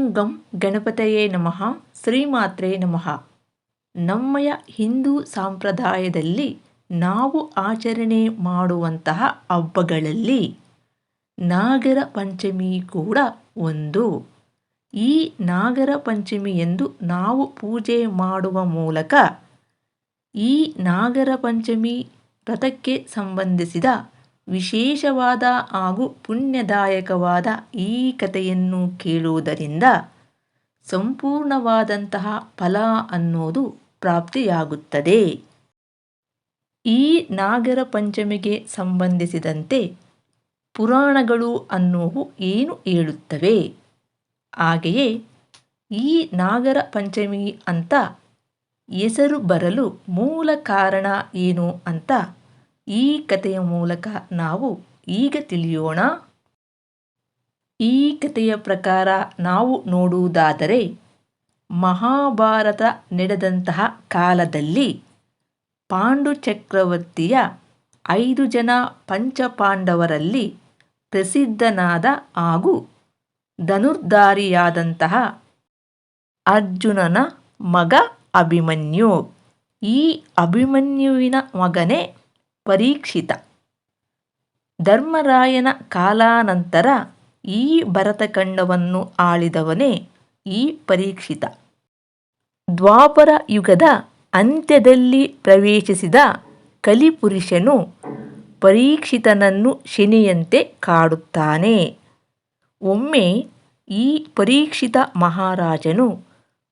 ಓಂ ಗಂ ಗಣಪತಯೇ ನಮಃ, ಶ್ರೀಮಾತ್ರೇ ನಮಃ. ನಮ್ಮಯ ಹಿಂದೂ ಸಂಪ್ರದಾಯದಲ್ಲಿ ನಾವು ಆಚರಣೆ ಮಾಡುವಂತಹ ಹಬ್ಬಗಳಲ್ಲಿ ನಾಗರ ಪಂಚಮಿ ಕೂಡ ಒಂದು. ಈ ನಾಗರ ಪಂಚಮಿ ಎಂದು ನಾವು ಪೂಜೆ ಮಾಡುವ ಮೂಲಕ ಈ ನಾಗರ ಪಂಚಮಿ ವ್ರತಕ್ಕೆ ಸಂಬಂಧಿಸಿದ ವಿಶೇಷವಾದ ಹಾಗೂ ಪುಣ್ಯದಾಯಕವಾದ ಈ ಕಥೆಯನ್ನು ಕೇಳುವುದರಿಂದ ಸಂಪೂರ್ಣವಾದಂತಹ ಫಲ ಅನ್ನೋದು ಪ್ರಾಪ್ತಿಯಾಗುತ್ತದೆ. ಈ ನಾಗರ ಪಂಚಮಿಗೆ ಸಂಬಂಧಿಸಿದಂತೆ ಪುರಾಣಗಳು ಅನ್ನುವು ಏನು ಹೇಳುತ್ತವೆ? ಹಾಗೆಯೇ ಈ ನಾಗರ ಪಂಚಮಿ ಅಂತ ಹೆಸರು ಬರಲು ಮೂಲ ಕಾರಣ ಏನು ಅಂತ ಈ ಕಥೆಯ ಮೂಲಕ ನಾವು ಈಗ ತಿಳಿಯೋಣ. ಈ ಕಥೆಯ ಪ್ರಕಾರ ನಾವು ನೋಡುವುದಾದರೆ, ಮಹಾಭಾರತ ನಡೆದಂತಹ ಕಾಲದಲ್ಲಿ ಪಾಂಡು ಚಕ್ರವರ್ತಿಯ ಐದು ಜನ ಪಂಚಪಾಂಡವರಲ್ಲಿ ಪ್ರಸಿದ್ಧನಾದ ಹಾಗೂ ಧನುರ್ಧಾರಿಯಾದಂತಹ ಅರ್ಜುನನ ಮಗ ಅಭಿಮನ್ಯು. ಈ ಅಭಿಮನ್ಯುವಿನ ಮಗನೇ ಪರೀಕ್ಷಿತ. ಧರ್ಮರಾಯನ ಕಾಲಾನಂತರ ಈ ಭರತಖಂಡವನ್ನು ಆಳಿದವನೇ ಈ ಪರೀಕ್ಷಿತ. ದ್ವಾಪರ ಯುಗದ ಅಂತ್ಯದಲ್ಲಿ ಪ್ರವೇಶಿಸಿದ ಕಲಿಪುರುಷನು ಪರೀಕ್ಷಿತನನ್ನು ಶನಿಯಂತೆ ಕಾಡುತ್ತಾನೆ. ಒಮ್ಮೆ ಈ ಪರೀಕ್ಷಿತ ಮಹಾರಾಜನು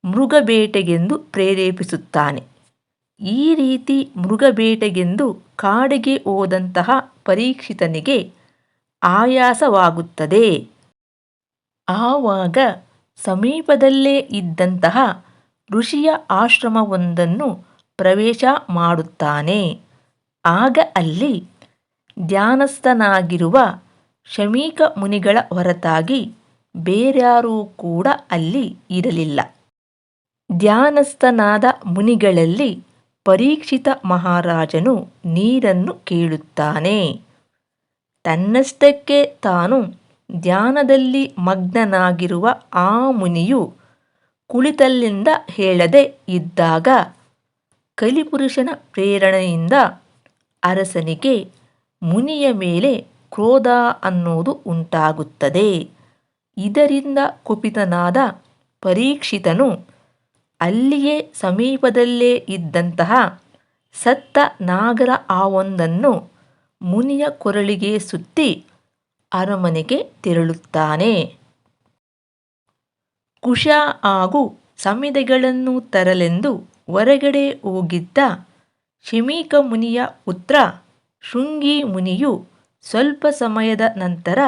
ಮೃಗಬೇಟೆಗೆಂದು ಪ್ರೇರೇಪಿಸುತ್ತಾನೆ. ಈ ರೀತಿ ಮೃಗಬೇಟೆಗೆಂದು ಕಾಡಿಗೆ ಹೋದಂತಹ ಪರೀಕ್ಷಿತನಿಗೆ ಆಯಾಸವಾಗುತ್ತದೆ. ಆವಾಗ ಸಮೀಪದಲ್ಲೇ ಇದ್ದಂತಹ ಋಷಿಯ ಆಶ್ರಮವೊಂದನ್ನು ಪ್ರವೇಶ ಮಾಡುತ್ತಾನೆ. ಆಗ ಅಲ್ಲಿ ಧ್ಯಾನಸ್ಥನಾಗಿರುವ ಶಮೀಕ ಮುನಿಗಳ ಹೊರತಾಗಿ ಬೇರ್ಯಾರೂ ಕೂಡ ಅಲ್ಲಿ ಇರಲಿಲ್ಲ. ಧ್ಯಾನಸ್ಥನಾದ ಮುನಿಗಳಲ್ಲಿ ಪರೀಕ್ಷಿತ ಮಹಾರಾಜನು ನೀರನ್ನು ಕೇಳುತ್ತಾನೆ. ತನ್ನಷ್ಟಕ್ಕೆ ತಾನು ಧ್ಯಾನದಲ್ಲಿ ಮಗ್ನನಾಗಿರುವ ಆ ಮುನಿಯು ಕುಳಿತಲ್ಲಿಂದ ಹೇಳದೆ ಇದ್ದಾಗ ಕಲಿಪುರುಷನ ಪ್ರೇರಣೆಯಿಂದ ಅರಸನಿಗೆ ಮುನಿಯ ಮೇಲೆ ಕ್ರೋಧ ಅನ್ನೋದು ಉಂಟಾಗುತ್ತದೆ. ಇದರಿಂದ ಕುಪಿತನಾದ ಪರೀಕ್ಷಿತನು ಅಲ್ಲಿಯೇ ಸಮೀಪದಲ್ಲೇ ಇದ್ದಂತಹ ಸತ್ತ ನಾಗರ ಆವೊಂದನ್ನು ಮುನಿಯ ಕೊರಳಿಗೆ ಸುತ್ತಿ ಅರಮನೆಗೆ ತೆರಳುತ್ತಾನೆ. ಕುಶ ಹಾಗೂ ಸಮಿದೆಗಳನ್ನು ತರಲೆಂದು ಹೊರಗಡೆ ಹೋಗಿದ್ದ ಶಮೀಕ ಮುನಿಯ ಪುತ್ರ ಶೃಂಗಿ ಮುನಿಯು ಸ್ವಲ್ಪ ಸಮಯದ ನಂತರ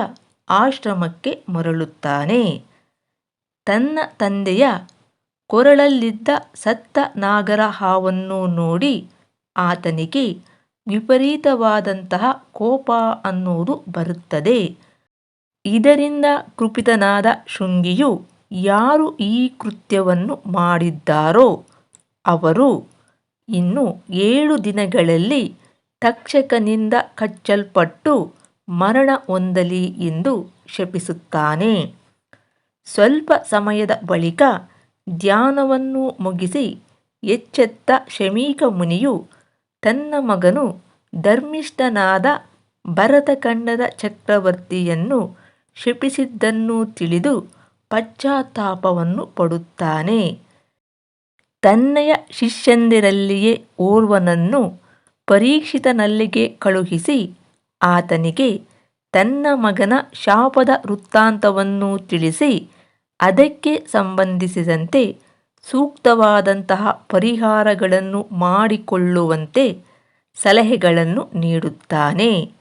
ಆಶ್ರಮಕ್ಕೆ ಮರಳುತ್ತಾನೆ. ತನ್ನ ತಂದೆಯ ಕೊರಳಲ್ಲಿದ್ದ ಸತ್ತ ನಾಗರ ಹಾವನ್ನು ನೋಡಿ ಆತನಿಗೆ ವಿಪರೀತವಾದಂತಹ ಕೋಪ ಅನ್ನುವುದು ಬರುತ್ತದೆ. ಇದರಿಂದ ಕೃಪಿತನಾದ ಶೃಂಗಿಯು ಯಾರು ಈ ಕೃತ್ಯವನ್ನು ಮಾಡಿದ್ದಾರೋ ಅವರು ಇನ್ನು ಏಳು ದಿನಗಳಲ್ಲಿ ತಕ್ಷಕನಿಂದ ಕಚ್ಚಲ್ಪಟ್ಟು ಮರಣ ಹೊಂದಲಿ ಎಂದು ಶಪಿಸುತ್ತಾನೆ. ಸ್ವಲ್ಪ ಸಮಯದ ಬಳಿಕ ಧ್ಯಾನವನ್ನು ಮುಗಿಸಿ ಎಚ್ಚೆತ್ತ ಶಮೀಕ ಮುನಿಯು ತನ್ನ ಮಗನು ಧರ್ಮಿಷ್ಠನಾದ ಭರತಖಂಡದ ಚಕ್ರವರ್ತಿಯನ್ನು ಶಪಿಸಿದ್ದನ್ನು ತಿಳಿದು ಪಶ್ಚಾತ್ತಾಪವನ್ನು ಪಡುತ್ತಾನೆ. ತನ್ನಯ ಶಿಷ್ಯಂದಿರಲ್ಲಿಯೇ ಓರ್ವನನ್ನು ಪರೀಕ್ಷಿತನಲ್ಲಿಗೆ ಕಳುಹಿಸಿ ಆತನಿಗೆ ತನ್ನ ಮಗನ ಶಾಪದ ವೃತ್ತಾಂತವನ್ನು ತಿಳಿಸಿ ಅದಕ್ಕೆ ಸಂಬಂಧಿಸಿದಂತೆ ಸೂಕ್ತವಾದಂತಹ ಪರಿಹಾರಗಳನ್ನು ಮಾಡಿಕೊಳ್ಳುವಂತೆ ಸಲಹೆಗಳನ್ನು ನೀಡುತ್ತಾನೆ.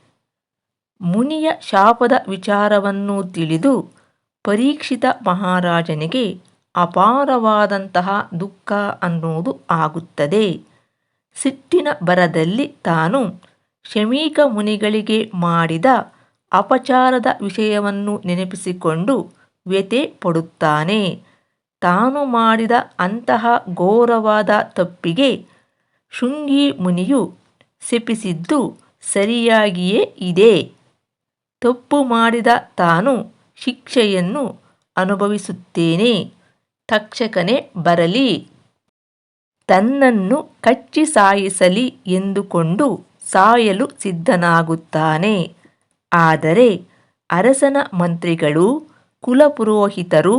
ಮುನಿಯ ಶಾಪದ ವಿಚಾರವನ್ನು ತಿಳಿದು ಪರೀಕ್ಷಿತ ಮಹಾರಾಜನಿಗೆ ಅಪಾರವಾದಂತಹ ದುಃಖ ಅನ್ನುವುದು ಆಗುತ್ತದೆ. ಸಿಟ್ಟಿನ ಬರದಲ್ಲಿ ತಾನು ಶಮೀಕ ಮುನಿಗಳಿಗೆ ಮಾಡಿದ ಅಪಚಾರದ ವಿಷಯವನ್ನು ನೆನಪಿಸಿಕೊಂಡು ವ್ಯಥೆ ಪಡುತ್ತಾನೆ. ತಾನು ಮಾಡಿದ ಅಂತಹ ಘೋರವಾದ ತಪ್ಪಿಗೆ ಶೃಂಗಿ ಮುನಿಯು ಶಪಿಸಿದ್ದು ಸರಿಯಾಗಿಯೇ ಇದೆ. ತಪ್ಪು ಮಾಡಿದ ತಾನು ಶಿಕ್ಷೆಯನ್ನು ಅನುಭವಿಸುತ್ತೇನೆ. ತಕ್ಷಕನೇ ಬರಲಿ. ತನ್ನನ್ನು ಕಚ್ಚಿ ಸಾಯಿಸಲಿ ಎಂದುಕೊಂಡು ಸಾಯಲು ಸಿದ್ಧನಾಗುತ್ತಾನೆ. ಆದರೆ ಅರಸನ ಮಂತ್ರಿಗಳು ಕುಲಪುರೋಹಿತರು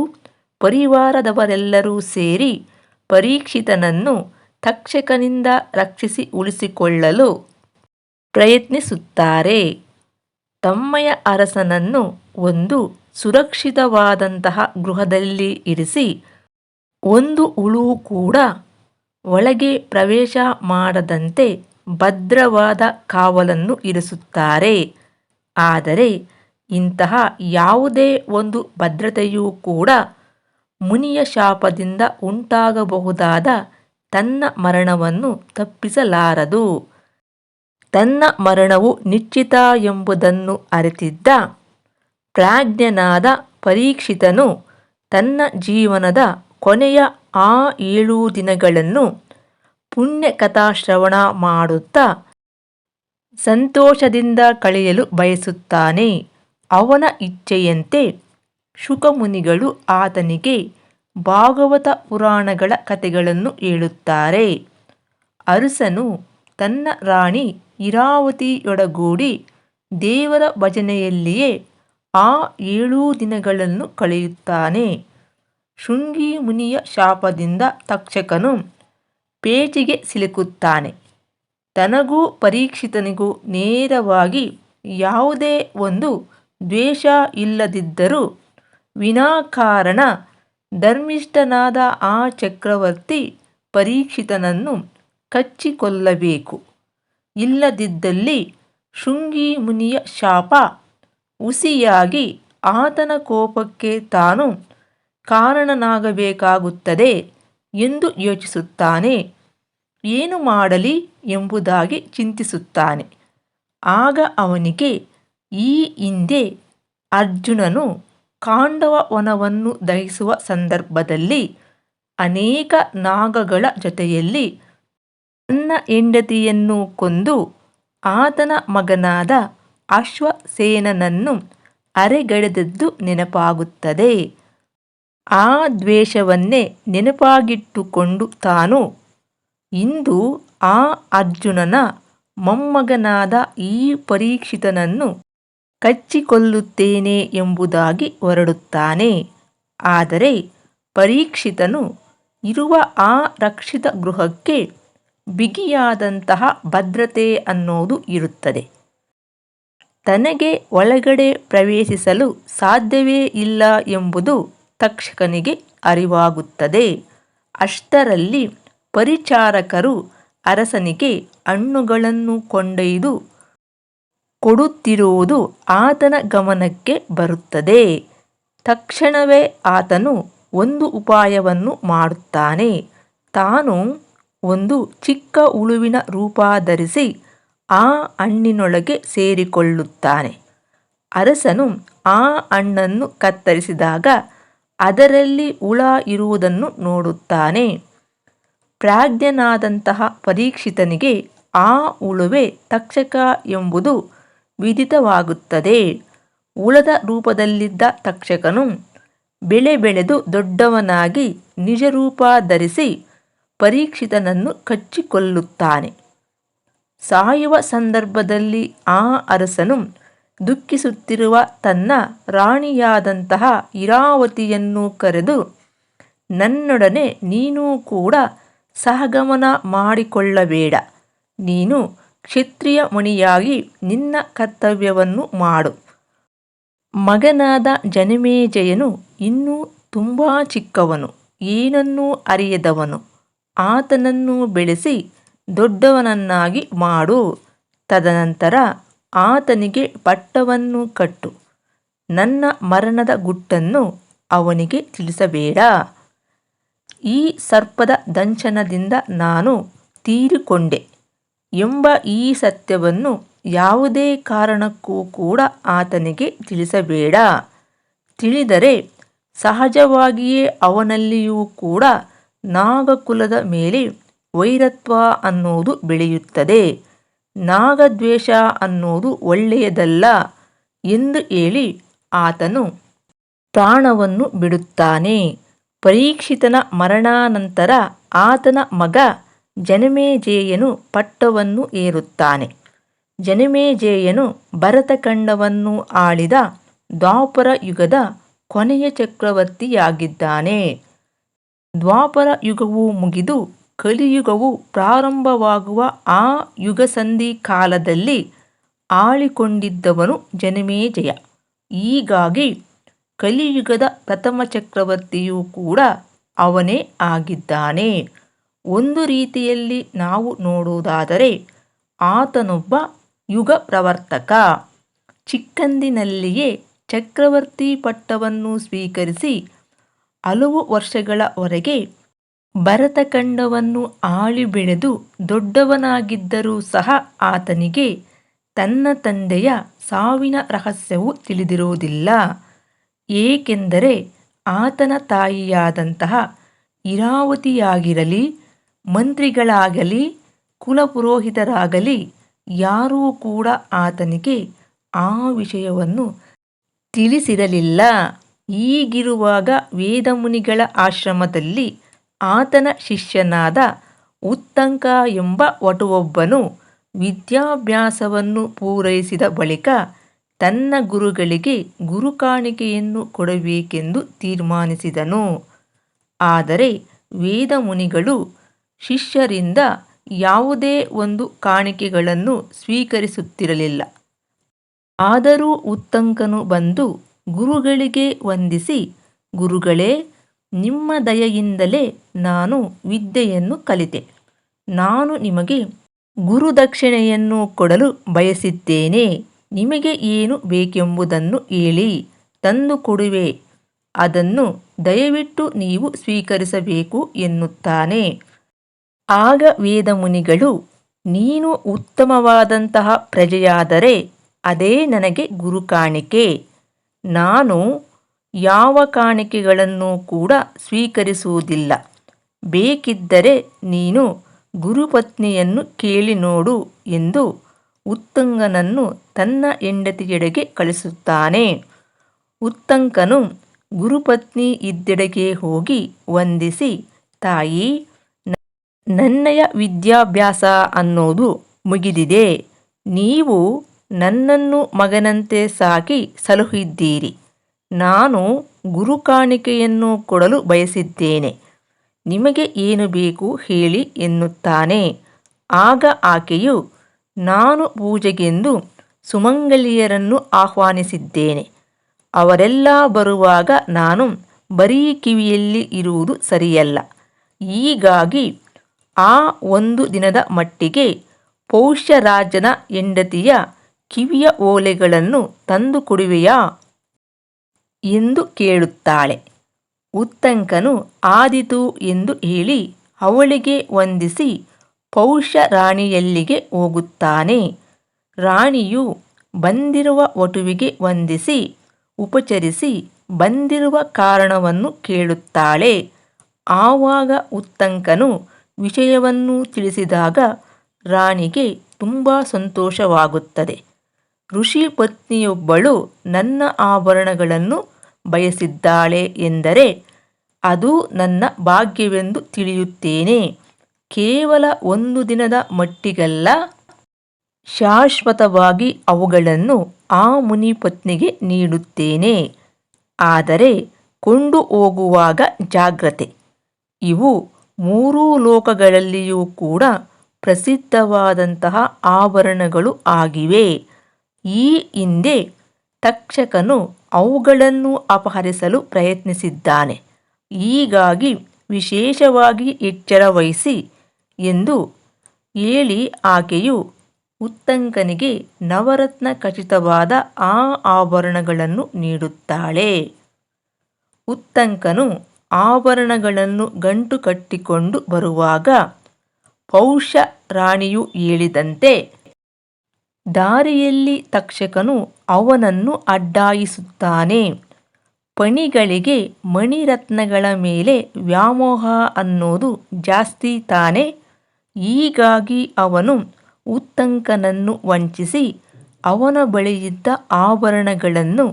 ಪರಿವಾರದವರೆಲ್ಲರೂ ಸೇರಿ ಪರೀಕ್ಷಿತನನ್ನು ತಕ್ಷಕನಿಂದ ರಕ್ಷಿಸಿ ಉಳಿಸಿಕೊಳ್ಳಲು ಪ್ರಯತ್ನಿಸುತ್ತಾರೆ. ತಮ್ಮಯ ಅರಸನನ್ನು ಒಂದು ಸುರಕ್ಷಿತವಾದಂತಹ ಗೃಹದಲ್ಲಿ ಇರಿಸಿ ಒಂದು ಹುಳು ಕೂಡ ಒಳಗೆ ಪ್ರವೇಶ ಮಾಡದಂತೆ ಭದ್ರವಾದ ಕಾವಲನ್ನು ಇರಿಸುತ್ತಾರೆ. ಆದರೆ ಇಂತಹ ಯಾವುದೇ ಒಂದು ಭದ್ರತೆಯೂ ಕೂಡ ಮುನಿಯ ಶಾಪದಿಂದ ಉಂಟಾಗಬಹುದಾದ ತನ್ನ ಮರಣವನ್ನು ತಪ್ಪಿಸಲಾರದು. ತನ್ನ ಮರಣವು ನಿಶ್ಚಿತ ಎಂಬುದನ್ನು ಅರಿತಿದ್ದ ಪ್ರಾಜ್ಞನಾದ ಪರೀಕ್ಷಿತನು ತನ್ನ ಜೀವನದ ಕೊನೆಯ ಆ ಏಳು ದಿನಗಳನ್ನು ಪುಣ್ಯ ಕಥಾಶ್ರವಣ ಮಾಡುತ್ತಾ ಸಂತೋಷದಿಂದ ಕಳೆಯಲು ಬಯಸುತ್ತಾನೆ. ಅವನ ಇಚ್ಛೆಯಂತೆ ಶುಕಮುನಿಗಳು ಆತನಿಗೆ ಭಾಗವತ ಪುರಾಣಗಳ ಕಥೆಗಳನ್ನು ಹೇಳುತ್ತಾರೆ. ಅರಸನು ತನ್ನ ರಾಣಿ ಇರಾವತಿಯೊಡಗೂಡಿ ದೇವರ ಭಜನೆಯಲ್ಲಿಯೇ ಆ ಏಳು ದಿನಗಳನ್ನು ಕಳೆಯುತ್ತಾನೆ. ಶೃಂಗಿ ಮುನಿಯ ಶಾಪದಿಂದ ತಕ್ಷಕನು ಪೇಚಿಗೆ ಸಿಲುಕುತ್ತಾನೆ. ತನಗೂ ಪರೀಕ್ಷಿತನಿಗೂ ನೇರವಾಗಿ ಯಾವುದೇ ಒಂದು ದ್ವೇಷ ಇಲ್ಲದಿದ್ದರೂ ವಿನಾಕಾರಣ ಧರ್ಮಿಷ್ಠನಾದ ಆ ಚಕ್ರವರ್ತಿ ಪರೀಕ್ಷಿತನನ್ನು ಕಚ್ಚಿಕೊಲ್ಲಬೇಕು ಇಲ್ಲದಿದ್ದಲ್ಲಿ ಶೃಂಗಿ ಮುನಿಯ ಶಾಪ ಉಸಿಯಾಗಿ ಆತನ ಕೋಪಕ್ಕೆ ತಾನು ಕಾರಣನಾಗಬೇಕಾಗುತ್ತದೆ ಎಂದು ಯೋಚಿಸುತ್ತಾನೆ. ಏನು ಮಾಡಲಿ ಎಂಬುದಾಗಿ ಚಿಂತಿಸುತ್ತಾನೆ. ಆಗ ಅವನಿಗೆ ಈ ಹಿಂದೆ ಅರ್ಜುನನು ಕಾಂಡವ ವನವನ್ನು ದಹಿಸುವ ಸಂದರ್ಭದಲ್ಲಿ ಅನೇಕ ನಾಗಗಳ ಜೊತೆಯಲ್ಲಿ ತನ್ನ ಹೆಂಡತಿಯನ್ನು ಕೊಂದು ಆತನ ಮಗನಾದ ಅಶ್ವಸೇನನನ್ನು ಅರೆಗಡೆದದ್ದು ನೆನಪಾಗುತ್ತದೆ. ಆ ದ್ವೇಷವನ್ನೇ ನೆನಪಾಗಿಟ್ಟುಕೊಂಡು ತಾನು ಇಂದು ಆ ಅರ್ಜುನನ ಮೊಮ್ಮಗನಾದ ಈ ಪರೀಕ್ಷಿತನನ್ನು ಕಚ್ಚಿಕೊಲ್ಲುತ್ತೇನೆ ಎಂಬುದಾಗಿ ಹೊರಡುತ್ತಾನೆ. ಆದರೆ ಪರೀಕ್ಷಿತನು ಇರುವ ಆ ರಕ್ಷಿತ ಗೃಹಕ್ಕೆ ಬಿಗಿಯಾದಂತಹ ಭದ್ರತೆ ಅನ್ನೋದು ಇರುತ್ತದೆ. ತನಗೆ ಒಳಗಡೆ ಪ್ರವೇಶಿಸಲು ಸಾಧ್ಯವೇ ಇಲ್ಲ ಎಂಬುದು ತಕ್ಷಕನಿಗೆ ಅರಿವಾಗುತ್ತದೆ. ಅಷ್ಟರಲ್ಲಿ ಪರಿಚಾರಕರು ಅರಸನಿಗೆ ಹಣ್ಣುಗಳನ್ನು ಕೊಂಡೊಯ್ದು ಕೊಡುತ್ತಿರುವುದು ಆತನ ಗಮನಕ್ಕೆ ಬರುತ್ತದೆ. ತಕ್ಷಣವೇ ಆತನು ಒಂದು ಉಪಾಯವನ್ನು ಮಾಡುತ್ತಾನೆ. ತಾನು ಒಂದು ಚಿಕ್ಕ ಉಳುವಿನ ರೂಪ ಧರಿಸಿ ಆ ಹಣ್ಣಿನೊಳಗೆ ಸೇರಿಕೊಳ್ಳುತ್ತಾನೆ. ಅರಸನು ಆ ಹಣ್ಣನ್ನು ಕತ್ತರಿಸಿದಾಗ ಅದರಲ್ಲಿ ಹುಳ ಇರುವುದನ್ನು ನೋಡುತ್ತಾನೆ. ಪ್ರಾಜ್ಞನಾದಂತಹ ಪರೀಕ್ಷಿತನಿಗೆ ಆ ಉಳುವೆ ತಕ್ಷಕ ಎಂಬುದು ವಿದಿತವಾಗುತ್ತದೆ ಉಳದ ರೂಪದಲ್ಲಿದ್ದ ತಕ್ಷಕನು ಬೆಳೆ ಬೆಳೆದು ದೊಡ್ಡವನಾಗಿ ನಿಜರೂಪ ಧರಿಸಿ ಪರೀಕ್ಷಿತನನ್ನು ಕಚ್ಚಿಕೊಳ್ಳುತ್ತಾನೆ. ಸಾಯುವ ಸಂದರ್ಭದಲ್ಲಿ ಆ ಅರಸನು ದುಃಖಿಸುತ್ತಿರುವ ತನ್ನ ರಾಣಿಯಾದಂತಹ ಇರಾವತಿಯನ್ನು ಕರೆದು, ನನ್ನೊಡನೆ ನೀನೂ ಕೂಡ ಸಹಗಮನ ಮಾಡಿಕೊಳ್ಳಬೇಡ. ನೀನು ಕ್ಷತ್ರಿಯ ಮಣಿಯಾಗಿ ನಿನ್ನ ಕರ್ತವ್ಯವನ್ನು ಮಾಡು. ಮಗನಾದ ಜನಮೇಜಯನು ಇನ್ನೂ ತುಂಬ ಚಿಕ್ಕವನು, ಏನನ್ನೂ ಅರಿಯದವನು. ಆತನನ್ನು ಬೆಳೆಸಿ ದೊಡ್ಡವನನ್ನಾಗಿ ಮಾಡು. ತದನಂತರ ಆತನಿಗೆ ಪಟ್ಟವನ್ನು ಕಟ್ಟು. ನನ್ನ ಮರಣದ ಗುಟ್ಟನ್ನು ಅವನಿಗೆ ತಿಳಿಸಬೇಡ. ಈ ಸರ್ಪದ ದಂಶನದಿಂದ ನಾನು ತೀರಿಕೊಂಡೆ. ಎಂಬ ಈ ಸತ್ಯವನ್ನು ಯಾವುದೇ ಕಾರಣಕ್ಕೂ ಕೂಡ ಆತನಿಗೆ ತಿಳಿಸಬೇಡ. ತಿಳಿದರೆ ಸಹಜವಾಗಿಯೇ ಅವನಲ್ಲಿಯೂ ಕೂಡ ನಾಗಕುಲದ ಮೇಲೆ ವೈರತ್ವ ಅನ್ನೋದು ಬೆಳೆಯುತ್ತದೆ. ನಾಗದ್ವೇಷ ಅನ್ನೋದು ಒಳ್ಳೆಯದಲ್ಲ ಎಂದು ಹೇಳಿ ಆತನು ಪ್ರಾಣವನ್ನು ಬಿಡುತ್ತಾನೆ. ಪರೀಕ್ಷಿತನ ಮರಣಾನಂತರ ಆತನ ಮಗ ಜನಮೇಜಯನು ಪಟ್ಟವನ್ನು ಏರುತ್ತಾನೆ. ಜನಮೇಜೇಯನು ಭರತಖಂಡವನ್ನು ಆಳಿದ ದ್ವಾಪರ ಯುಗದ ಕೊನೆಯ ಚಕ್ರವರ್ತಿಯಾಗಿದ್ದಾನೆ. ದ್ವಾಪರ ಯುಗವು ಮುಗಿದು ಕಲಿಯುಗವು ಪ್ರಾರಂಭವಾಗುವ ಆ ಯುಗಸಂಧಿ ಕಾಲದಲ್ಲಿ ಆಳಿಕೊಂಡಿದ್ದವನು ಜನಮೇಜಯ. ಹೀಗಾಗಿ ಕಲಿಯುಗದ ಪ್ರಥಮ ಚಕ್ರವರ್ತಿಯೂ ಕೂಡ ಅವನೇ ಆಗಿದ್ದಾನೆ. ಒಂದು ರೀತಿಯಲ್ಲಿ ನಾವು ನೋಡುವುದಾದರೆ ಆತನೊಬ್ಬ ಯುಗ ಪ್ರವರ್ತಕ ಚಿಕ್ಕಂದಿನಲ್ಲಿಯೇ ಚಕ್ರವರ್ತಿ ಪಟ್ಟವನ್ನು ಸ್ವೀಕರಿಸಿ ಹಲವು ವರ್ಷಗಳವರೆಗೆ ಭರತಖಂಡವನ್ನು ಆಳಿ ಬೆಳೆದು ದೊಡ್ಡವನಾಗಿದ್ದರೂ ಸಹ ಆತನಿಗೆ ತನ್ನ ತಂದೆಯ ಸಾವಿನ ರಹಸ್ಯವು ತಿಳಿದಿರುವುದಿಲ್ಲ. ಏಕೆಂದರೆ ಆತನ ತಾಯಿಯಾದಂತಹ ಇರಾವತಿಯಾಗಿರಲಿ ಮಂತ್ರಿಗಳಾಗಲಿ, ಕುಲಪುರೋಹಿತರಾಗಲಿ, ಯಾರೂ ಕೂಡ ಆತನಿಗೆ ಆ ವಿಷಯವನ್ನು ತಿಳಿಸಿರಲಿಲ್ಲ. ಈಗಿರುವಾಗ ವೇದಮುನಿಗಳ ಆಶ್ರಮದಲ್ಲಿ ಆತನ ಶಿಷ್ಯನಾದ ಉತ್ತಂಕ ಎಂಬ ವಟುವೊಬ್ಬನು ವಿದ್ಯಾಭ್ಯಾಸವನ್ನು ಪೂರೈಸಿದ ಬಳಿಕ ತನ್ನ ಗುರುಗಳಿಗೆ ಗುರುಕಾಣಿಕೆಯನ್ನು ಕೊಡಬೇಕೆಂದು ತೀರ್ಮಾನಿಸಿದನು. ಆದರೆ ವೇದಮುನಿಗಳು ಶಿಷ್ಯರಿಂದ ಯಾವುದೇ ಒಂದು ಕಾಣಿಕೆಗಳನ್ನು ಸ್ವೀಕರಿಸುತ್ತಿರಲಿಲ್ಲ. ಆದರೂ ಉತ್ತಂಕನು ಬಂದು ಗುರುಗಳಿಗೆ ವಂದಿಸಿ, ಗುರುಗಳೇ, ನಿಮ್ಮ ದಯೆಯಿಂದಲೇ ನಾನು ವಿದ್ಯೆಯನ್ನು ಕಲಿತೆ. ನಾನು ನಿಮಗೆ ಗುರುದಕ್ಷಿಣೆಯನ್ನು ಕೊಡಲು ಬಯಸಿದ್ದೇನೆ. ನಿಮಗೆ ಏನು ಬೇಕೆಂಬುದನ್ನು ಹೇಳಿ, ತಂದು ಕೊಡುವೆ. ಅದನ್ನು ದಯವಿಟ್ಟು ನೀವು ಸ್ವೀಕರಿಸಬೇಕು ಎನ್ನುತ್ತಾನೆ. ಆಗ ವೇದಮುನಿಗಳು, ನೀನು ಉತ್ತಮವಾದಂತಹ ಪ್ರಜೆಯಾದರೆ ಅದೇ ನನಗೆ ಗುರು ಕಾಣಿಕೆ. ನಾನು ಯಾವ ಕಾಣಿಕೆಗಳನ್ನು ಕೂಡ ಸ್ವೀಕರಿಸುವುದಿಲ್ಲ. ಬೇಕಿದ್ದರೆ ನೀನು ಗುರುಪತ್ನಿಯನ್ನು ಕೇಳಿ ನೋಡು ಎಂದು ಉತ್ತಂಗನನ್ನು ತನ್ನ ಹೆಂಡತಿಯೆಡೆಗೆ ಕಳಿಸುತ್ತಾನೆ. ಉತ್ತಂಕನು ಗುರುಪತ್ನಿ ಇದ್ದೆಡೆಗೆ ಹೋಗಿ ವಂದಿಸಿ, ತಾಯಿ ನನ್ನಯ ವಿದ್ಯಾಭ್ಯಾಸ ಅನ್ನೋದು ಮುಗಿದಿದೆ. ನೀವು ನನ್ನನ್ನು ಮಗನಂತೆ ಸಾಕಿ ಸಲಹಿದ್ದೀರಿ ನಾನು ಗುರುಕಾಣಿಕೆಯನ್ನು ಕೊಡಲು ಬಯಸಿದ್ದೇನೆ. ನಿಮಗೆ ಏನು ಬೇಕು ಹೇಳಿ ಎನ್ನುತ್ತಾನೆ. ಆಗ ಆಕೆಯು, ನಾನು ಪೂಜೆಗೆಂದು ಸುಮಂಗಲಿಯರನ್ನು ಆಹ್ವಾನಿಸಿದ್ದೇನೆ. ಅವರೆಲ್ಲ ಬರುವಾಗ ನಾನು ಬರೀ ಕಿವಿಯಲ್ಲಿ ಇರುವುದು ಸರಿಯಲ್ಲ. ಹೀಗಾಗಿ ಆ ಒಂದು ದಿನದ ಮಟ್ಟಿಗೆ ಪೌಷ್ಯರಾಜನ ಹೆಂಡತಿಯ ಕಿವಿಯ ಓಲೆಗಳನ್ನು ತಂದು ಕೊಡುವೆಯಾ? ಎಂದು ಕೇಳುತ್ತಾಳೆ. ಉತ್ತಂಕನು, ಆದಿತು ಎಂದು ಹೇಳಿ ಅವಳಿಗೆ ವಂದಿಸಿ ಪೌಷ್ಯ ರಾಣಿಯಲ್ಲಿಗೆ ಹೋಗುತ್ತಾನೆ. ರಾಣಿಯು ಬಂದಿರುವ ವಟುವಿಗೆ ವಂದಿಸಿ, ಉಪಚರಿಸಿ ಬಂದಿರುವ ಕಾರಣವನ್ನು ಕೇಳುತ್ತಾಳೆ. ಆವಾಗ ಉತ್ತಂಕನು ವಿಷಯವನ್ನು ತಿಳಿಸಿದಾಗ ರಾಣಿಗೆ ತುಂಬ ಸಂತೋಷವಾಗುತ್ತದೆ. ಋಷಿ ಪತ್ನಿಯೊಬ್ಬಳು ನನ್ನ ಆಭರಣಗಳನ್ನು ಬಯಸಿದ್ದಾಳೆ ಎಂದರೆ ಅದು ನನ್ನ ಭಾಗ್ಯವೆಂದು ತಿಳಿಯುತ್ತೇನೆ. ಕೇವಲ ಒಂದು ದಿನದ ಮಟ್ಟಿಗಲ್ಲ, ಶಾಶ್ವತವಾಗಿ ಅವುಗಳನ್ನು ಆ ಮುನಿ ಪತ್ನಿಗೆ ನೀಡುತ್ತೇನೆ. ಆದರೆ ಕೊಂಡು ಹೋಗುವಾಗ ಜಾಗ್ರತೆ. ಇವು ಮೂರೂ ಲೋಕಗಳಲ್ಲಿಯೂ ಕೂಡ ಪ್ರಸಿದ್ಧವಾದಂತಹ ಆಭರಣಗಳು ಆಗಿವೆ. ಈ ಹಿಂದೆ ತಕ್ಷಕನು ಅವುಗಳನ್ನು ಅಪಹರಿಸಲು ಪ್ರಯತ್ನಿಸಿದ್ದಾನೆ. ಹೀಗಾಗಿ ವಿಶೇಷವಾಗಿ ಎಚ್ಚರ ವಹಿಸಿ ಎಂದು ಹೇಳಿ ಆಕೆಯು ಉತ್ತಂಕನಿಗೆ ನವರತ್ನ ಖಚಿತವಾದ ಆ ಆಭರಣಗಳನ್ನು ನೀಡುತ್ತಾಳೆ. ಉತ್ತಂಕನು ಆಭರಣಗಳನ್ನು ಗಂಟು ಕಟ್ಟಿಕೊಂಡು ಬರುವಾಗ ಪೌಷ ರಾಣಿಯು ಹೇಳಿದಂತೆ, ದಾರಿಯಲ್ಲಿ ತಕ್ಷಕನು ಅವನನ್ನು ಅಡ್ಡಾಯಿಸುತ್ತಾನೆ. ಪಣಿಗಳಿಗೆ ಮಣಿರತ್ನಗಳ ಮೇಲೆ ವ್ಯಾಮೋಹ ಅನ್ನೋದು ಜಾಸ್ತಿ ತಾನೆ. ಹೀಗಾಗಿ ಅವನು ಉತ್ತಂಕನನ್ನು ವಂಚಿಸಿ ಅವನ ಬಳಿಯಿದ್ದ ಆಭರಣಗಳನ್ನು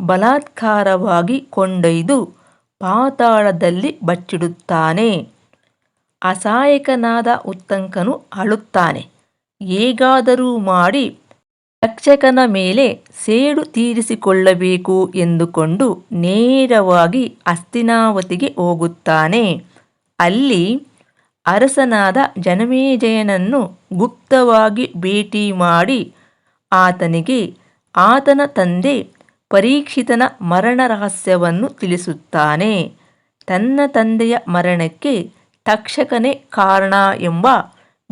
ಬಲಾತ್ಕಾರವಾಗಿ ಕೊಂಡೊಯ್ದು ಪಾತಾಳದಲ್ಲಿ ಬಚ್ಚಿಡುತ್ತಾನೆ. ಅಸಹಾಯಕನಾದ ಉತ್ತಂಕನು ಅಳುತ್ತಾನೆ. ಹೇಗಾದರೂ ಮಾಡಿ ರಕ್ಷಕನ ಮೇಲೆ ಸೇಡು ತೀರಿಸಿಕೊಳ್ಳಬೇಕು ಎಂದುಕೊಂಡು ನೇರವಾಗಿ ಅಸ್ತಿನಾವತಿಗೆ ಹೋಗುತ್ತಾನೆ. ಅಲ್ಲಿ ಅರಸನಾದ ಜನಮೇಜಯನನ್ನು ಗುಪ್ತವಾಗಿ ಭೇಟಿ ಮಾಡಿ ಆತನಿಗೆ ಆತನ ತಂದೆ ಪರೀಕ್ಷಿತನ ಮರಣ ರಹಸ್ಯವನ್ನು ತಿಳಿಸುತ್ತಾನೆ. ತನ್ನ ತಂದೆಯ ಮರಣಕ್ಕೆ ತಕ್ಷಕನೇ ಕಾರಣ ಎಂಬ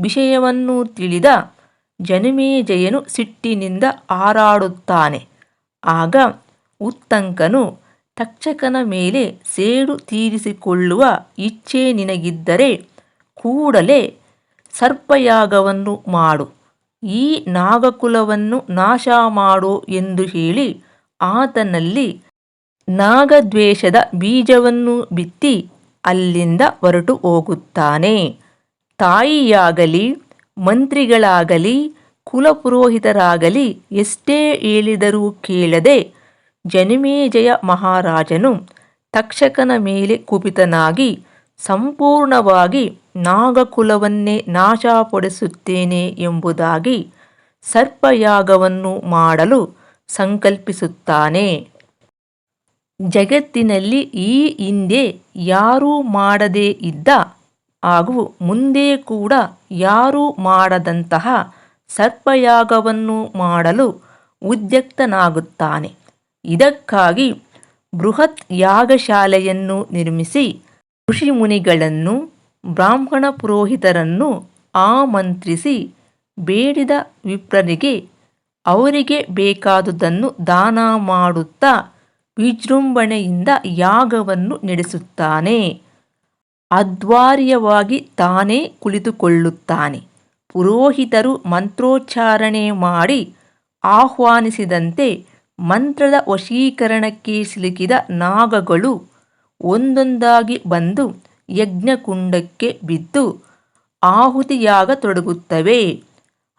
ವಿಷಯವನ್ನು ತಿಳಿದ ಜನುಮೇಜಯನು ಸಿಟ್ಟಿನಿಂದ ಹಾರಾಡುತ್ತಾನೆ. ಆಗ ಉತ್ತಂಕನು ತಕ್ಷಕನ ಮೇಲೆ ಸೇಡು ತೀರಿಸಿಕೊಳ್ಳುವ ಇಚ್ಛೆ ನಿನಗಿದ್ದರೆ ಕೂಡಲೇ ಸರ್ಪಯಾಗವನ್ನು ಮಾಡು. ಈ ನಾಗಕುಲವನ್ನು ನಾಶ ಮಾಡು ಎಂದು ಹೇಳಿ ಆತನಲ್ಲಿ ನಾಗದ್ವೇಷದ ಬೀಜವನ್ನು ಬಿತ್ತಿ ಅಲ್ಲಿಂದ ಹೊರಟು ಹೋಗುತ್ತಾನೆ. ತಾಯಿಯಾಗಲಿ, ಮಂತ್ರಿಗಳಾಗಲಿ, ಕುಲಪುರೋಹಿತರಾಗಲಿ ಎಷ್ಟೇ ಹೇಳಿದರೂ ಕೇಳದೆ ಜನಿಮೇಜಯ ಮಹಾರಾಜನು ತಕ್ಷಕನ ಮೇಲೆ ಕುಪಿತನಾಗಿ ಸಂಪೂರ್ಣವಾಗಿ ನಾಗಕುಲವನ್ನೇ ನಾಶಪಡಿಸುತ್ತೇನೆ ಎಂಬುದಾಗಿ ಸರ್ಪಯಾಗವನ್ನು ಮಾಡಲು ಸಂಕಲ್ಪಿಸುತ್ತಾನೆ. ಜಗತ್ತಿನಲ್ಲಿ ಈ ಹಿಂದೆ ಯಾರೂ ಮಾಡದೇ ಇದ್ದ ಹಾಗೂ ಮುಂದೆ ಕೂಡ ಯಾರೂ ಮಾಡದಂತಹ ಸರ್ಪಯಾಗವನ್ನು ಮಾಡಲು ಉದ್ಯಕ್ತನಾಗುತ್ತಾನೆ. ಇದಕ್ಕಾಗಿ ಬೃಹತ್ ಯಾಗಶಾಲೆಯನ್ನು ನಿರ್ಮಿಸಿ ಋಷಿಮುನಿಗಳನ್ನು, ಬ್ರಾಹ್ಮಣ ಪುರೋಹಿತರನ್ನು ಆಮಂತ್ರಿಸಿ ಬೇಡಿದ ವಿಪ್ರರಿಗೆ ಅವರಿಗೆ ಬೇಕಾದುದನ್ನು ದಾನ ಮಾಡುತ್ತಾ ವಿಜೃಂಭಣೆಯಿಂದ ಯಾಗವನ್ನು ನಡೆಸುತ್ತಾನೆ. ಅದ್ವಾರ್ಯವಾಗಿ ತಾನೇ ಕುಳಿತುಕೊಳ್ಳುತ್ತಾನೆ. ಪುರೋಹಿತರು ಮಂತ್ರೋಚ್ಚಾರಣೆ ಮಾಡಿ ಆಹ್ವಾನಿಸಿದಂತೆ ಮಂತ್ರದ ವಶೀಕರಣಕ್ಕೆ ಸಿಲುಕಿದ ನಾಗಗಳು ಒಂದೊಂದಾಗಿ ಬಂದು ಯಜ್ಞಕುಂಡಕ್ಕೆ ಬಿದ್ದು ಆಹುತಿಯಾಗತೊಡಗುತ್ತವೆ.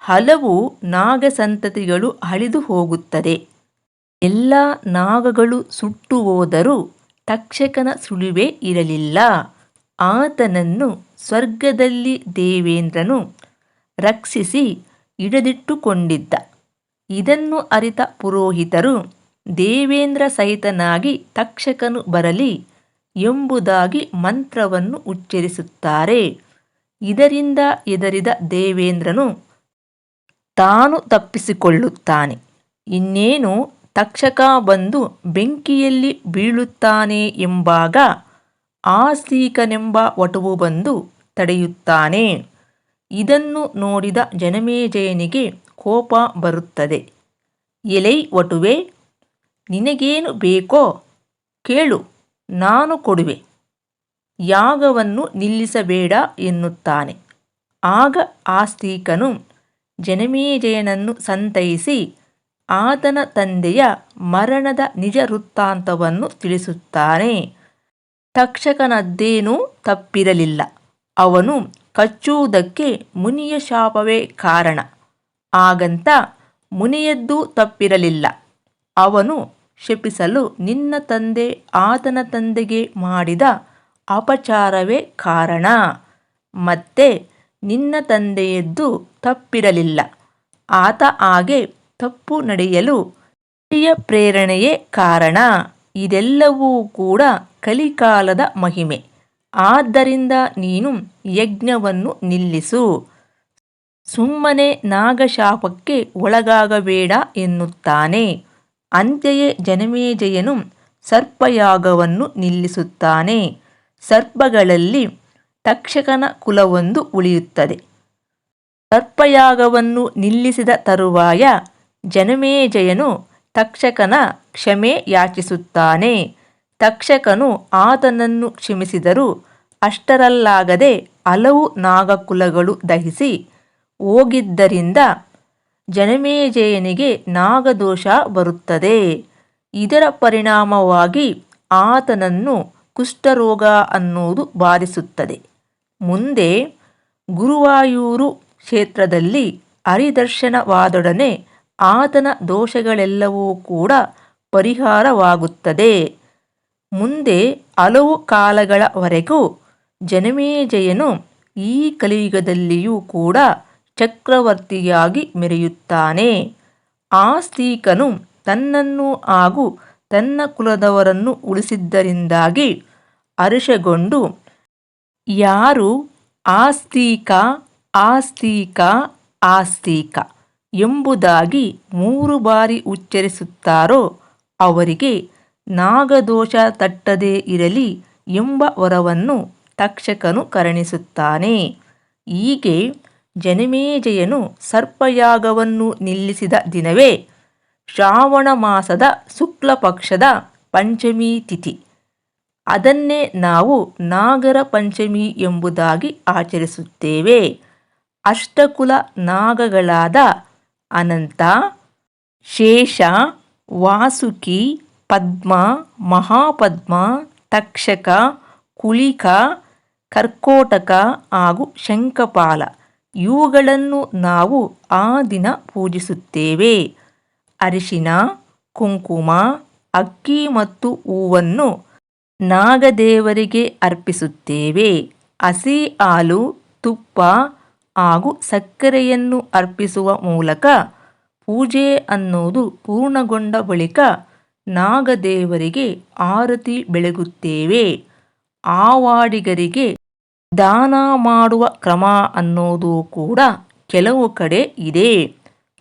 ಹಲವು ನಾಗಸಂತತಿಗಳು ಅಳಿದು ಹೋಗುತ್ತದೆ. ಎಲ್ಲ ನಾಗಗಳು ಸುಟ್ಟು ಹೋದರೂ ತಕ್ಷಕನ ಸುಳಿವೇ ಇರಲಿಲ್ಲ. ಆತನನ್ನು ಸ್ವರ್ಗದಲ್ಲಿ ದೇವೇಂದ್ರನು ರಕ್ಷಿಸಿ ಹಿಡಿದಿಟ್ಟುಕೊಂಡಿದ್ದ. ಇದನ್ನು ಅರಿತ ಪುರೋಹಿತರು ದೇವೇಂದ್ರ ಸಹಿತನಾಗಿ ತಕ್ಷಕನು ಬರಲಿ ಎಂಬುದಾಗಿ ಮಂತ್ರವನ್ನು ಉಚ್ಚರಿಸುತ್ತಾರೆ. ಇದರಿಂದ ಎದರಿದ ದೇವೇಂದ್ರನು ತಾನು ತಪ್ಪಿಸಿಕೊಳ್ಳುತ್ತಾನೆ. ಇನ್ನೇನು ತಕ್ಷಕ ಬಂದು ಬೆಂಕಿಯಲ್ಲಿ ಬೀಳುತ್ತಾನೆ ಎಂಬಾಗ ಆಸ್ತಿಕನೆಂಬ ವಟುವು ಬಂದು ತಡೆಯುತ್ತಾನೆ. ಇದನ್ನು ನೋಡಿದ ಜನಮೇಜಯನಿಗೆ ಕೋಪ ಬರುತ್ತದೆ. ಎಲೈ ವಟುವೆ, ನಿನಗೇನು ಬೇಕೋ ಕೇಳು, ನಾನು ಕೊಡುವೆ. ಯಾಗವನ್ನು ನಿಲ್ಲಿಸಬೇಡ ಎನ್ನುತ್ತಾನೆ. ಆಗ ಆಸ್ತಿಕನು ಜನಮೇಜಯನನ್ನು ಸಂತೈಸಿ ಆತನ ತಂದೆಯ ಮರಣದ ನಿಜ ವೃತ್ತಾಂತವನ್ನು ತಿಳಿಸುತ್ತಾನೆ. ತಕ್ಷಕನದ್ದೇನೂ ತಪ್ಪಿರಲಿಲ್ಲ. ಅವನು ಕಚ್ಚುವುದಕ್ಕೆ ಮುನಿಯ ಶಾಪವೇ ಕಾರಣ. ಹಾಗಂತ ಮುನಿಯದ್ದೂ ತಪ್ಪಿರಲಿಲ್ಲ. ಅವನು ಶಪಿಸಲು ನಿನ್ನ ತಂದೆ ಆತನ ತಂದೆಗೆ ಮಾಡಿದ ಅಪಚಾರವೇ ಕಾರಣ. ಮತ್ತೆ ನಿನ್ನ ತಂದೆಯದ್ದು ತಪ್ಪಿರಲಿಲ್ಲ. ಆತ ಹಾಗೆ ತಪ್ಪು ನಡೆಯಲು ಹಿರಿಯ ಪ್ರೇರಣೆಯೇ ಕಾರಣ. ಇದೆಲ್ಲವೂ ಕೂಡ ಕಲಿಕಾಲದ ಮಹಿಮೆ. ಆದ್ದರಿಂದ ನೀನು ಯಜ್ಞವನ್ನು ನಿಲ್ಲಿಸು. ಸುಮ್ಮನೆ ನಾಗಶಾಪಕ್ಕೆ ಒಳಗಾಗಬೇಡ ಎನ್ನುತ್ತಾನೆ. ಅಂತೆಯೇ ಜನಮೇಜಯನು ಸರ್ಪಯಾಗವನ್ನು ನಿಲ್ಲಿಸುತ್ತಾನೆ. ಸರ್ಪಗಳಲ್ಲಿ ತಕ್ಷಕನ ಕುಲವೊಂದು ಉಳಿಯುತ್ತದೆ. ಸರ್ಪಯಾಗವನ್ನು ನಿಲ್ಲಿಸಿದ ತರುವಾಯ ಜನಮೇಜಯನು ತಕ್ಷಕನ ಕ್ಷಮೆ ಯಾಚಿಸುತ್ತಾನೆ. ತಕ್ಷಕನು ಆತನನ್ನು ಕ್ಷಮಿಸಿದರೂ ಅಷ್ಟರಲ್ಲಾಗದೆ ಹಲವು ನಾಗಕುಲಗಳು ದಹಿಸಿ ಹೋಗಿದ್ದರಿಂದ ಜನಮೇಜಯನಿಗೆ ನಾಗದೋಷ ಬರುತ್ತದೆ. ಇದರ ಪರಿಣಾಮವಾಗಿ ಆತನನ್ನು ಕುಷ್ಠರೋಗ ಅನ್ನುವುದು ಬಾಧಿಸುತ್ತದೆ. ಮುಂದೆ ಗುರುವಾಯೂರು ಕ್ಷೇತ್ರದಲ್ಲಿ ಹರಿದರ್ಶನವಾದೊಡನೆ ಆತನ ದೋಷಗಳೆಲ್ಲವೂ ಕೂಡ ಪರಿಹಾರವಾಗುತ್ತದೆ. ಮುಂದೆ ಹಲವು ಕಾಲಗಳವರೆಗೂ ಜನಮೇಜಯನು ಈ ಕಲಿಯುಗದಲ್ಲಿಯೂ ಕೂಡ ಚಕ್ರವರ್ತಿಯಾಗಿ ಮೆರೆಯುತ್ತಾನೆ. ಆಸ್ತಿಕನು ತನ್ನನ್ನು ಹಾಗೂ ತನ್ನ ಕುಲದವರನ್ನು ಉಳಿಸಿದ್ದರಿಂದಾಗಿ ಹರ್ಷಗೊಂಡು ಯಾರು ಆಸ್ತಿಕ ಆಸ್ತಿಕ ಆಸ್ತಿಕ ಎಂಬುದಾಗಿ ಮೂರು ಬಾರಿ ಉಚ್ಚರಿಸುತ್ತಾರೋ ಅವರಿಗೆ ನಾಗದೋಷ ತಟ್ಟದೇ ಇರಲಿ ಎಂಬ ವರವನ್ನು ತಕ್ಷಕನು ಕರುಣಿಸುತ್ತಾನೆ. ಹೀಗೆ ಜನಮೇಜಯನು ಸರ್ಪಯಾಗವನ್ನು ನಿಲ್ಲಿಸಿದ ದಿನವೇ ಶ್ರಾವಣ ಮಾಸದ ಶುಕ್ಲಪಕ್ಷದ ಪಂಚಮಿ ತಿಥಿ ಅದನ್ನೇ ನಾವು ನಾಗರ ಪಂಚಮಿ ಎಂಬುದಾಗಿ ಆಚರಿಸುತ್ತೇವೆ. ಅಷ್ಟಕುಲ ನಾಗಗಳಾದ ಅನಂತ, ಶೇಷ, ವಾಸುಕಿ, ಪದ್ಮ, ಮಹಾಪದ್ಮ, ತಕ್ಷಕ ಕುಳಿಕ ಕರ್ಕೋಟಕ ಹಾಗೂ ಶಂಕಪಾಲ ಇವುಗಳನ್ನು ನಾವು ಆ ದಿನ ಪೂಜಿಸುತ್ತೇವೆ. ಅರಿಶಿನ, ಕುಂಕುಮ, ಅಕ್ಕಿ ಮತ್ತು ಹೂವನ್ನು ನಾಗದೇವರಿಗೆ ಅರ್ಪಿಸುತ್ತೇವೆ. ಹಸಿ ಹಾಲು, ತುಪ್ಪ ಹಾಗೂ ಸಕ್ಕರೆಯನ್ನು ಅರ್ಪಿಸುವ ಮೂಲಕ ಪೂಜೆ ಅನ್ನೋದು ಪೂರ್ಣಗೊಂಡ ಬಳಿಕ ನಾಗದೇವರಿಗೆ ಆರತಿ ಬೆಳಗುತ್ತೇವೆ. ಆವಾಡಿಗರಿಗೆ ದಾನ ಮಾಡುವ ಕ್ರಮ ಅನ್ನೋದು ಕೂಡ ಕೆಲವು ಕಡೆ ಇದೆ.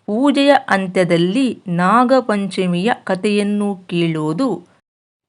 ಪೂಜೆಯ ಅಂತ್ಯದಲ್ಲಿ ನಾಗಪಂಚಮಿಯ ಕಥೆಯನ್ನು ಕೇಳುವುದು